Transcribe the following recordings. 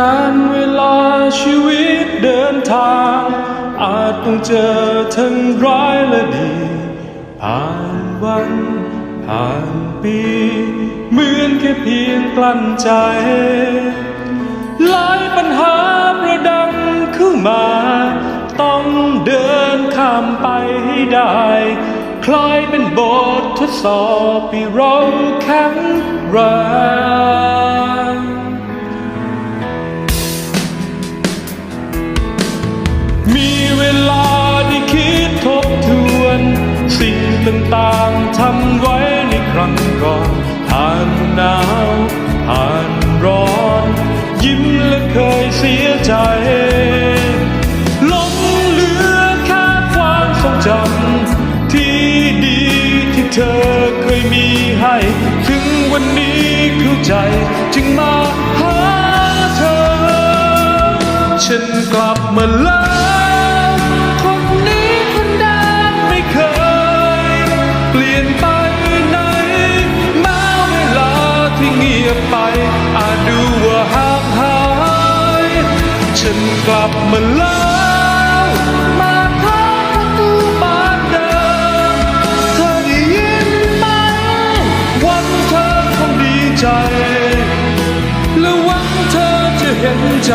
การเวลาชีวิตเดินทาง อาจต้องเจอทั้งร้ายและดี ผ่านวันผ่านปีเหมือนแค่เพียงกลั้นใจ หลายปัญหาประดังขึ้นมา ต้องเดินข้ามไปให้ได้ คล้ายเป็นบททดสอบให้เราแข็งแรง ผ่านหนาวผ่านร้อน ยิ้มและเคยเสียใจหลงเหลือแค่ความทรงจำที่ดีที่เธอเคยมีให้ ถึงวันนี้เข้าใจจึงมาหาเธอ ฉันกลับมาแล้ว ยบไปอาจดูว่าห่างหาย ฉันกลับมาแล้วมาเคาะประตูบ้านเดิมเธอได้ยินไหม วันเธอคงดีใจ และหวังเธอจะเห็นใจ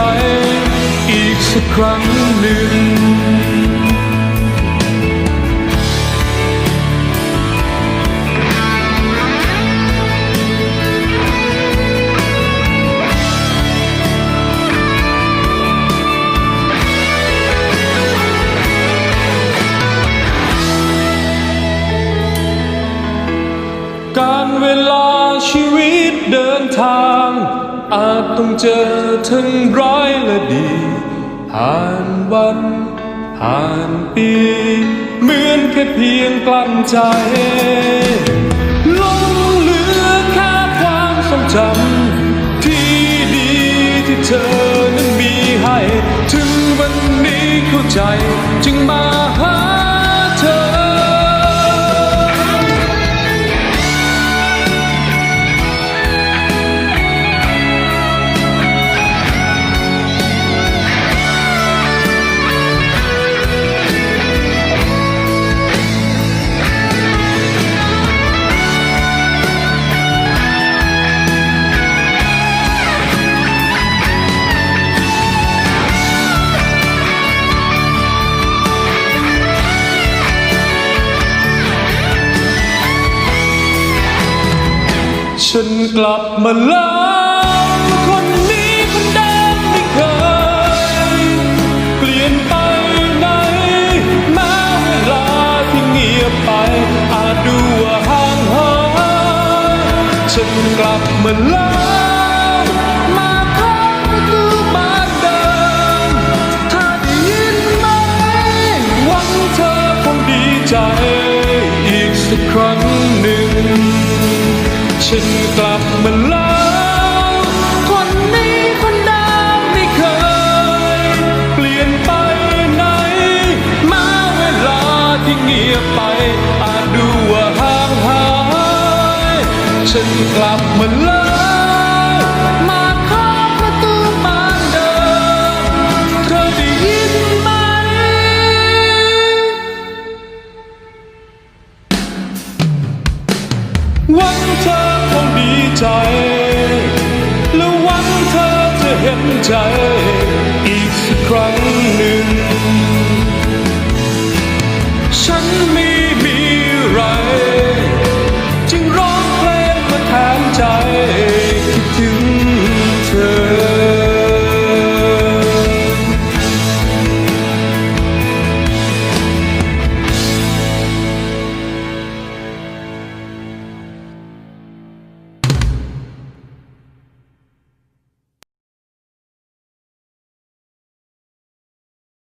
อีกสักครั้งหนึ่ง ชีวิตเดินทาง อาจต้องเจอทั้งร้ายและดี ผ่านวันผ่านปี เหมือนแค่เพียงกลั้นใจลงเหลือแค่ความทรงจำที่ดีที่เธอนั้นมีให้ ถึงวันนี้เข้าใจจึงมา ฉันกลับมาแล้วคนนี้คนเดิมไม่เคย เปลี่ยนไปไหนแม้เวลาที่เงียบไป อาจดูว่าห่างหายฉันกลับมาแล้วมาเคาตูบ้านเดิมถ้าได้ยินไหมหวังเธอคงดีใจอีกสักครั้งหนึ่ง ฉันกลับมาแล้วคนนี้คนเดิมไม่เคย เปลี่ยนไปไหน มาเวลาที่เงียบไป อาจดูว่าห่างหาย ฉันกลับมาแล้ว เห็นใจอีกสักครั้งหนึ่ง